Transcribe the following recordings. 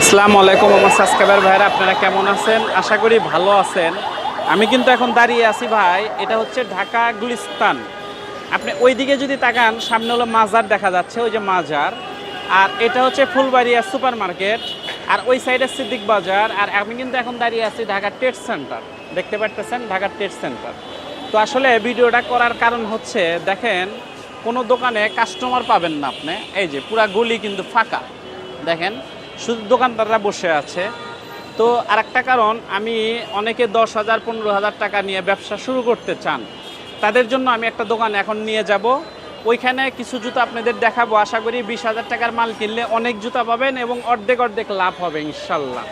আসসালামু আলাইকুম, আমার সাবস্ক্রাইবার ভাইরা আপনারা কেমন আছেন? আশা করি ভালো আছেন। আমি কিন্তু এখন দাঁড়িয়ে আছি ভাই, এটা হচ্ছে ঢাকা গুলিস্তান। আপনি ওইদিকে যদি তাকান, সামনে হলো মাজার দেখা যাচ্ছে, ওই যে মাজার। আর এটা হচ্ছে ফুলবাড়িয়া সুপার মার্কেট আর ওই সাইডে সিদ্দিক বাজার। আর আমি কিন্তু এখন দাঁড়িয়ে আছি ঢাকা ট্রেড সেন্টার। দেখতে পারতেছেন? Dhaka trade centre. তো আসলে ভিডিওটা করার কারণ হচ্ছে, দেখেন, কোনো দোকানে কাস্টমার পাবেন না আপনি। এই যে পুরা গলি কিন্তু ফাঁকা। দেখেন শুধু দোকানদাররা বসে আছে। তো আরেকটা কারণ, আমি অনেকে দশ হাজার, পনেরো হাজার টাকা নিয়ে ব্যবসা শুরু করতে চান। তাদের জন্য আমি একটা দোকান এখন নিয়ে যাব। ওইখানে কিছু জুতো আপনাদের দেখাবো। আশা করি বিশ হাজার টাকার মাল কিনলে অনেক জুতা পাবেন এবং অর্ধেক অর্ধেক লাভ হবে, ইনশাল্লাহ।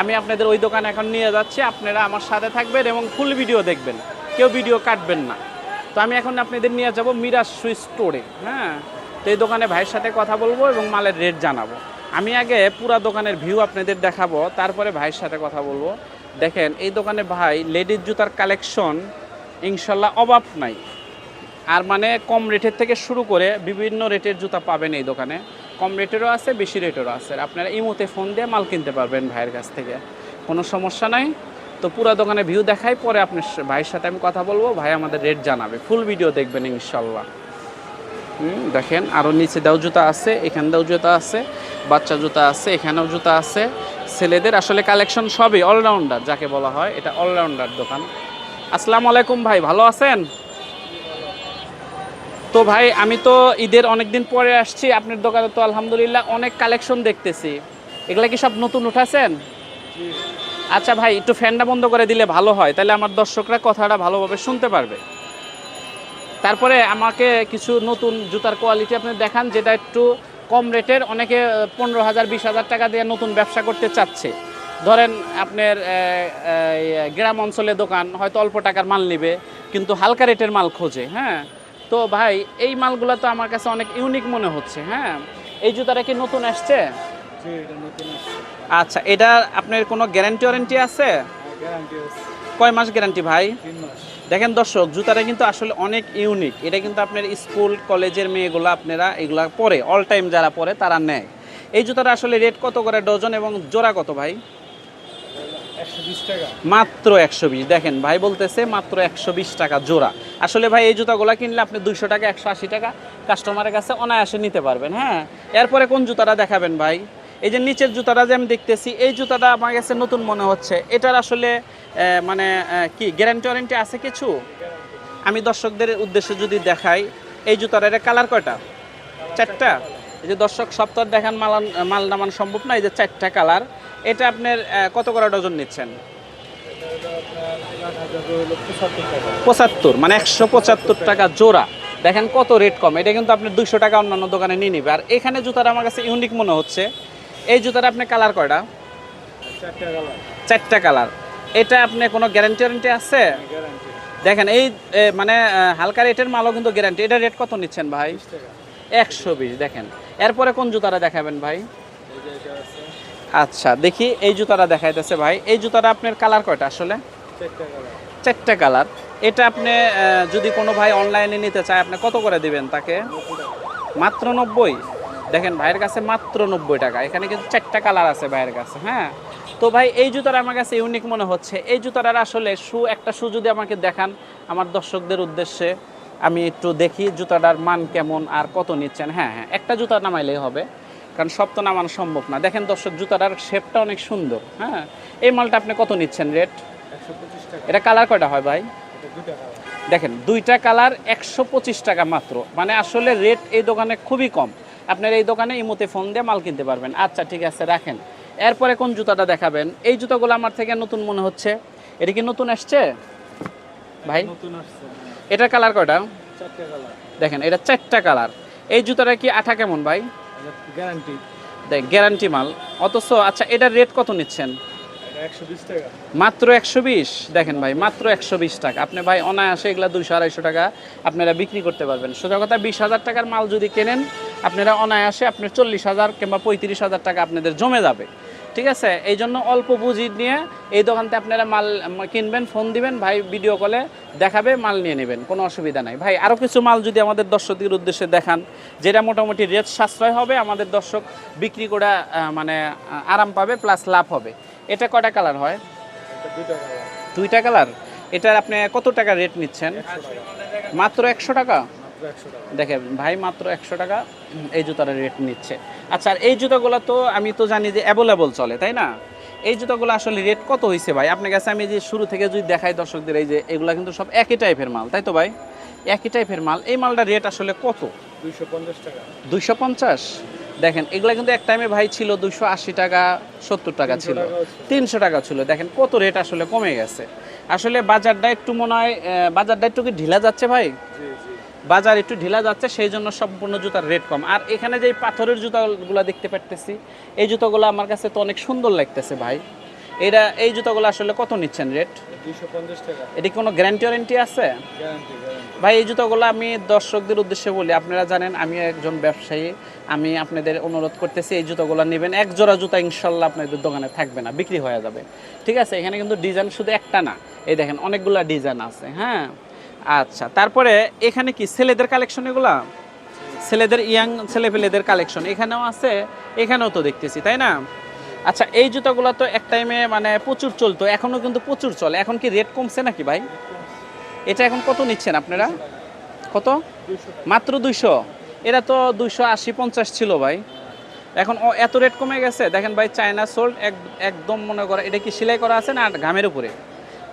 আমি আপনাদের ওই দোকানে এখন নিয়ে যাচ্ছি। আপনারা আমার সাথে থাকবেন এবং ফুল ভিডিও দেখবেন। কেউ ভিডিও কাটবেন না। তো আমি এখন আপনাদের নিয়ে যাব মিরাজ সুইচ স্টোরে হ্যাঁ? তো এই দোকানে ভাইয়ের সাথে কথা বলব এবং মালের রেট জানাব। আমি আগে পুরা দোকানের ভিউ আপনাদের দেখাবো, তারপরে ভাইয়ের সাথে কথা বলব। দেখেন, এই দোকানে ভাই লেডিস জুতার কালেকশন ইনশাল্লাহ অভাব নাই। আর মানে কম রেটের থেকে শুরু করে বিভিন্ন রেটের জুতা পাবেন এই দোকানে। কম রেটেরও আছে, বেশি রেটেরও আছে। আপনারা ইমোতে ফোন দিয়ে মাল কিনতে পারবেন ভাইয়ের কাছ থেকে। কোনো সমস্যা নাই। তো পুরো দোকানে ভিউ দেখাই, পরে আপনার ভাইয়ের সাথে আমি কথা বলব। ভাই আমাদের রেট জানাবে। ফুল ভিডিও দেখবেন ইনশাল্লাহ। দেখেন আরও নিচে দাও জুতা আছে এখানে দাও জুতা আছে বাচ্চা জুতা আছে এখানেও জুতা আছে। ছেলেদের আসলে কালেকশন সবই অলরাউন্ডার যাকে বলা হয় এটা অলরাউন্ডার দোকান। আসসালামু আলাইকুম ভাই ভালো আছেন? তো ভাই আমি তো ঈদের অনেক দিন পরে আসছি আপনার দোকানে তো আলহামদুলিল্লাহ অনেক কালেকশন দেখতেছি। এগুলা কি সব নতুন উঠাছেন? আচ্ছা ভাই একটু ফ্যানটা বন্ধ করে দিলে ভালো হয় তাহলে আমার দর্শকরা কথাটা ভালোভাবে শুনতে পারবে। তারপরে আমাকে কিছু নতুন জুতার কোয়ালিটি আপনি দেখান যেটা একটু কম রেটের অনেকে পনেরো হাজার বিশ হাজার টাকা দিয়ে নতুন ব্যবসা করতে চাচ্ছে। ধরেন আপনার গ্রাম অঞ্চলে দোকান হয়তো অল্প টাকার মাল নেবে কিন্তু হালকা রেটের মাল খোঁজে হ্যাঁ? তো ভাই এই মালগুলো তো আমার কাছে অনেক ইউনিক মনে হচ্ছে হ্যাঁ? এই জুতাটা কি নতুন আসছে। আচ্ছা এটা আপনার কোনো গ্যারান্টি ওয়ারেন্টি আছে আছে। কয় মাস গ্যারান্টি ভাই? তিন মাস। দেখেন দর্শক জুতাটা কিন্তু আসলে অনেক ইউনিক এটা কিন্তু আপনার স্কুল কলেজের মেয়েগুলো আপনারা এগুলা পরে অল টাইম যারা পরে তারা নেয়। এই জুতাটা আসলে রেট কত করে ডজন এবং জোড়া কত ভাই? 120 টাকা। মাত্র একশো বিশ। দেখেন ভাই বলতেছে মাত্র একশো বিশ টাকা জোড়া। আসলে ভাই এই জুতাগুলো কিনলে আপনি দুইশো টাকা একশো আশি টাকা কাস্টমারের কাছে অনায়াসে নিতে পারবেন হ্যাঁ? এরপরে কোন জুতাটা দেখাবেন ভাই? এই যে নিচের জুতাটা যে আমি দেখতেছি, এই জুতাটা আমার কাছে নতুন মনে হচ্ছে। এটার আসলে মানে কি গ্যারান্টি ওয়ারেন্টি আছে কিছু? আমি দর্শকদের উদ্দেশ্যে যদি দেখাই, এই জুতার এটা কালার কয়টা? চারটা? এই যে দর্শক সপ্তাহ দেখান মাল মাল নামান সম্ভব না, এই যে চারটা কালার এটা আপনার কত করে ডজন নিচ্ছেন? এটা আপনার আট হাজার হলো 75 টাকা। পঁচাত্তর মানে একশো পঁচাত্তর টাকা জোড়া। দেখেন কত রেট কম, এটা কিন্তু আপনি দুইশো টাকা অন্যান্য দোকানে নিয়ে নেবে। আর এখানে জুতাটা আমার কাছে ইউনিক মনে হচ্ছে। এই জুতাটা আপনি কালার কয়টা? চারটা কালার। এটা আপনি কোনো গ্যারান্টি ওয়ারেন্টি আছে? দেখেন এই মানে হালকা রেটের মালও কিন্তু গ্যারান্টি এটা রেট কত নিচ্ছেন ভাই? একশো বিশ দেখেন। এরপরে কোন জুতাটা দেখাবেন ভাই? আচ্ছা দেখি এই জুতাটা দেখাইতেছে ভাই। এই জুতাটা আপনার কালার কয়টা আসলে? চারটা কালার। এটা আপনি যদি কোনো ভাই অনলাইনে নিতে চায় আপনি কত করে দিবেন তাকে? মাত্র নব্বই? দেখেন, ভাইয়ের কাছে মাত্র নব্বই টাকা। এখানে কিন্তু চারটা কালার আছে ভাইয়ের কাছে হ্যাঁ? তো ভাই, এই জুতাটা আমার কাছে ইউনিক মনে হচ্ছে। এই জুতাটার আসলে শু একটা শু যদি আমাকে দেখান আমার দর্শকদের উদ্দেশ্যে, আমি একটু দেখি জুতাটার মান কেমন আর কত নিচ্ছেন। হ্যাঁ হ্যাঁ একটা জুতা নামাইলেই হবে, কারণ সব তো নামানো সম্ভব না। দেখেন দর্শক, জুতাটার শেপটা অনেক সুন্দর হ্যাঁ? এই মালটা আপনি কত নিচ্ছেন রেট? এটা কালার কয়টা হয় ভাই। দেখেন, দুইটা কালার একশো পঁচিশ টাকা মাত্র। মানে আসলে রেট এই দোকানে খুবই কম। আপনার এই দোকানে ইমোতে ফোন দিয়ে মাল কিনতে পারবেন। আচ্ছা ঠিক আছে রাখেন। এরপরে কোন জুতাটা দেখাবেন? এই জুতাগুলো আমার থেকে নতুন মনে হচ্ছে। এটা কি নতুন আসছে? ভাই? নতুন আসছে, হ্যাঁ। এটার কালার কয়টা? চারটা কালার। দেখেন এটা চারটা কালার। এই জুতাটা কি আঠা কেমন ভাই? গ্যারান্টি দেখ গ্যারান্টি মাল। অথচ আচ্ছা এটার রেট কত নিচ্ছেন? এটা 120 টাকা। মাত্র একশো বিশ? দেখেন ভাই মাত্র একশো বিশ টাকা। আপনি ভাই অনায়াসে এগুলা দুইশো আড়াইশো টাকা আপনারা বিক্রি করতে পারবেন। সোজা কথা বিশ হাজার টাকার মাল যদি কেনেন আপনারা অনায়াসে আপনার চল্লিশ হাজার কিংবা পঁয়ত্রিশ হাজার টাকা আপনাদের জমে যাবে। ঠিক আছে? এই জন্য অল্প পুঁজি নিয়ে এই দোকানতে আপনারা মাল কিনবেন, ফোন দিবেন, ভাই ভিডিও কলে দেখাবে, মাল নিয়ে নেবেন, কোনো অসুবিধা নাই। ভাই আরও কিছু মাল যদি আমাদের দর্শকদের উদ্দেশ্যে দেখান, যেটা মোটামুটি রেট সাশ্রয় হবে, আমাদের দর্শক বিক্রি করে মানে আরাম পাবে প্লাস লাভ হবে। এটা কটা কালার হয়? দুইটা কালার এটার আপনি কত টাকা রেট নিচ্ছেন? মাত্র একশো টাকা? দেখেন ভাই মাত্র একশো টাকা এই জুতার রেট নিচ্ছে। আচ্ছা আর এই জুতাগুলো তো আমি তো জানি যে অ্যাভেলেবল চলে তাই না? এই জুতাগুলো আসলে রেট কত হয়েছে ভাই? আপনার কাছে আমি যে শুরু থেকে যদি দেখাই দর্শকদের এই যে এগুলো কিন্তু সব একই টাইপের মাল তাই তো ভাই? একই টাইপের মাল। এই মালটার রেট আসলে কত? দুইশো পঞ্চাশ টাকা। দুইশো পঞ্চাশ? দেখেন এগুলা কিন্তু এক টাইমে ভাই ছিল দুশো আশি টাকা সত্তর টাকা ছিল। তিনশো টাকা ছিল। দেখেন কত রেট আসলে কমে গেছে। আসলে বাজারটা একটু মনে হয় বাজারটা একটু কি ঢিলা যাচ্ছে ভাই? বাজার একটু ঢিলা যাচ্ছে সেই জন্য সম্পূর্ণ জুতার রেট কম। আর এখানে যে পাথরের জুতাগুলো দেখতে পারতেছি এই জুতাগুলো আমার কাছে তো অনেক সুন্দর লাগতেছে ভাই। এটা এই জুতাগুলো আসলে কত নিচ্ছেন রেট এটি কোনো গ্যারান্টি ওয়ারেন্টি আছে? ভাই এই জুতাগুলো আমি দর্শকদের উদ্দেশ্যে বলি আপনারা জানেন আমি একজন ব্যবসায়ী আমি আপনাদের অনুরোধ করতেছি এই জুতাগুলো নেবেন। এক জোড়া জুতা ইনশাল্লাহ আপনাদের দোকানে থাকবে না বিক্রি হয়ে যাবে। ঠিক আছে এখানে কিন্তু ডিজাইন শুধু একটা না। এই দেখেন অনেকগুলা ডিজাইন আছে হ্যাঁ? আচ্ছা তারপরে এখানে কি ছেলেদের কালেকশন এগুলা? ছেলেদের ইয়াং ছেলেপেলেদের কালেকশন এখানেও আছে, এখানেও তো দেখতেছি, তাই না? আচ্ছা এই জুতাগুলো তো এক টাইমে মানে প্রচুর চলতো এখনও কিন্তু প্রচুর চলে, এখন কি রেট কমছে নাকি ভাই? এটা এখন কত নিচ্ছেন আপনারা? কত? মাত্র দুইশো। এটা তো দুইশো আশি পঞ্চাশ ছিল ভাই। এখন এত রেট কমে গেছে, দেখেন ভাই চায়না সোল্ড একদম মনে করে এটা কি সেলাই করা আছে না ঘামের উপরে?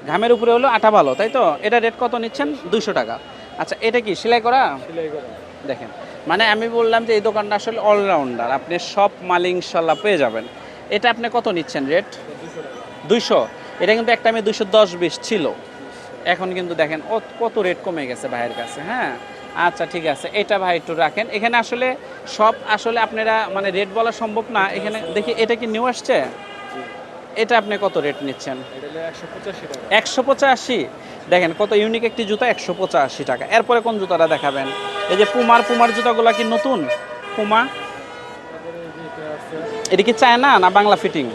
ঘামের উপরে হলো আটা ভালো তাই তো? এটা রেট কত নিচ্ছেন? দুইশো টাকা। আচ্ছা এটা কি সেলাই করা? সেলাই করা। দেখেন মানে আমি বললাম যে এই দোকানটা আসলে অলরাউন্ডার আপনি সব মাল ইনশাল্লাহ পেয়ে যাবেন। এটা আপনি কত নিচ্ছেন রেট দুশো দুইশো? এটা কিন্তু একটা আমি দুইশো দশ বিশ ছিল। এখন কিন্তু দেখেন ও কত রেট কমে গেছে ভাইয়ের কাছে হ্যাঁ? আচ্ছা ঠিক আছে এটা ভাই একটু রাখেন। এখানে আসলে সব আসলে আপনারা মানে রেট বলা সম্ভব না। এখানে দেখি এটা কি নিউ আসছে? এটা আপনি কত রেট নিচ্ছেন? একশো পঁচাশি দেখেন কত ইউনিক একটি জুতা একশো পঁচাশি টাকা। এরপরে কোন জুতাটা দেখাবেন? এই যে পুমার পুমার জুতাগুলো কি নতুন? পুমা এটা কি চায়না না বাংলা ফিটিং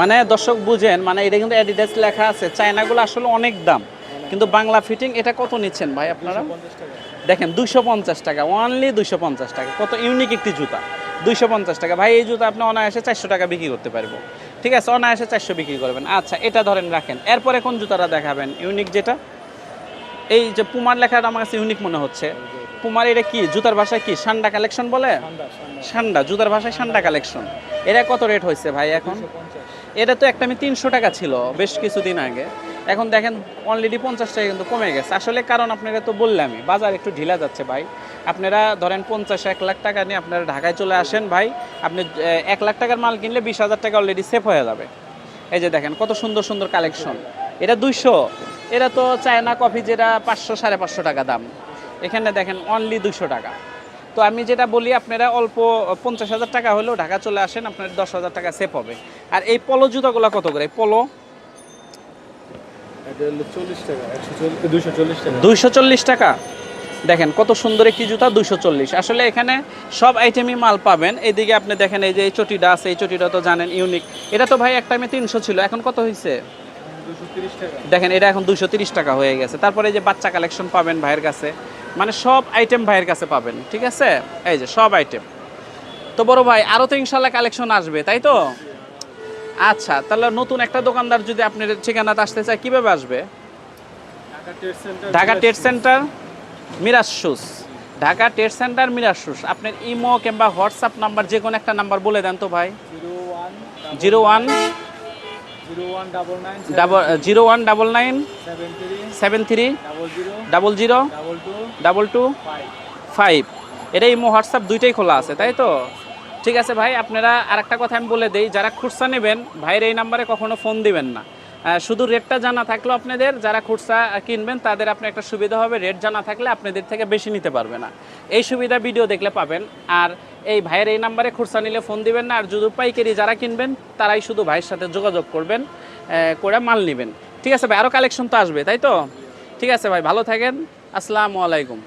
মানে দর্শক বুঝেন মানে এটা কিন্তু অ্যাডিডাস লেখা আছে। চায়নাগুলো আসলে অনেক দাম। কিন্তু বাংলা ফিটিং এটা কত নিচ্ছেন ভাই আপনারা? দেখেন দুইশো পঞ্চাশ টাকা অনলি দুইশো পঞ্চাশ টাকা। কত ইউনিক একটি জুতা। দুইশো পঞ্চাশ টাকা। ভাই এই জুতা আপনি অনায়াসে চারশো টাকা বিক্রি করতে পারব। ঠিক আছে অনায়াসে চারশো বিক্রি করবেন। আচ্ছা এটা ধরেন রাখেন। এরপরে কোন জুতাটা দেখাবেন? ইউনিক যেটা? এই যে পুমার লেখাটা আমার কাছে ইউনিক মনে হচ্ছে। পুমার এটা কি? জুতার ভাষায় কি? সান্ডা কালেকশন বলে? সান্ডা জুতার ভাষায় সান্ডা কালেকশন এটা কত রেট হয়েছে ভাই এখন? এটা তো একটা আমি তিনশো টাকা ছিল বেশ কিছুদিন আগে। এখন দেখেন অলরেডি পঞ্চাশ টাকা কিন্তু কমে গেছে। আসলে কারণ আপনারা তো বললামই, বাজার একটু ঢিলা যাচ্ছে ভাই। আপনারা ধরেন পঞ্চাশ, এক লাখ টাকা নিয়ে আপনারা ঢাকায় চলে আসেন ভাই, আপনি এক লাখ টাকার মাল কিনলে বিশ হাজার টাকা অলরেডি সেফ হয়ে যাবে। এই যে দেখেন কত সুন্দর সুন্দর কালেকশন এটা দুইশো। এরা তো চায়না কফি যেটা পাঁচশো, সাড়ে পাঁচশো টাকা দাম। এখানে দেখেন অনলি দুইশো টাকা। তো আমি যেটা বলি, আপনারা অল্প পঞ্চাশ হাজার টাকা হলেও ঢাকা চলে আসেন, আপনার দশ হাজার টাকা সেভ হবে। আর এই পলো জুতাগুলো কত করে? পলো এটা হলো চল্লিশ টাকা একশো চল্লিশ দুশো চল্লিশ টাকা দুইশো চল্লিশ টাকা। দেখেন কত সুন্দর একটি জুতা দুইশো চল্লিশ। আসলে এখানে সব আইটেমই মাল পাবেন। এইদিকে আপনি দেখেন এই যে এই চটিটা আছে এই চটিটা তো জানেন ইউনিক এটা তো ভাই এক টাইমে তিনশো ছিল এখন কত হয়েছে দেখেন এটা এখন দুশো তিরিশ টাকা হয়ে গেছে। তারপরে এই যে বাচ্চা কালেকশন পাবেন ভাইয়ের কাছে। মানে সব আইটেম ভাইয়ের কাছে পাবেন ঠিক আছে? এই যে সব আইটেম তো বড় ভাই আরও তো ইনশাল্লাহ কালেকশন আসবে তাই তো? আচ্ছা তাহলে নতুন একটা দোকানদার যদি আপনার ঠিকানাতে আসতে চায় কীভাবে আসবে? Dhaka trade centre Dhaka trade centre Miraj shoes. Dhaka trade centre Miraj shoes. আপনার ইমো কিংবা হোয়াটসঅ্যাপ নাম্বার যে কোনো একটা নাম্বার বলে দেন তো ভাই। Zero one zero one double nine double zero one double nine seven three double zero double two double two five five এটা ইমো হোয়াটসঅ্যাপ দুইটাই খোলা আছে তাই তো? ঠিক আছে ভাই, আপনারা আরেকটা কথা আমি বলে দিই, যারা খুচরা নেবেন, ভাইয়ের এই নাম্বারে কখনো ফোন দিবেন না। শুধু রেটটা জানা থাকলেও আপনাদের, যারা খুচরা কিনবেন, তাদের আপনি একটা সুবিধা হবে, রেট জানা থাকলে আপনাদের থেকে বেশি নিতে পারবে না। এই সুবিধা ভিডিও দেখলে পাবেন, আর এই ভাইয়ের এই নাম্বারে খুচরা নিলে ফোন দিবেন না, আর যদি পাইকারি যারা কিনবেন, তারাই শুধু ভাইয়ের সাথে যোগাযোগ করবেন করে মাল নেবেন। ঠিক আছে ভাই আরও কালেকশন তো আসবে, তাই তো? ঠিক আছে ভাই, ভালো থাকেন, আসসালামু আলাইকুম।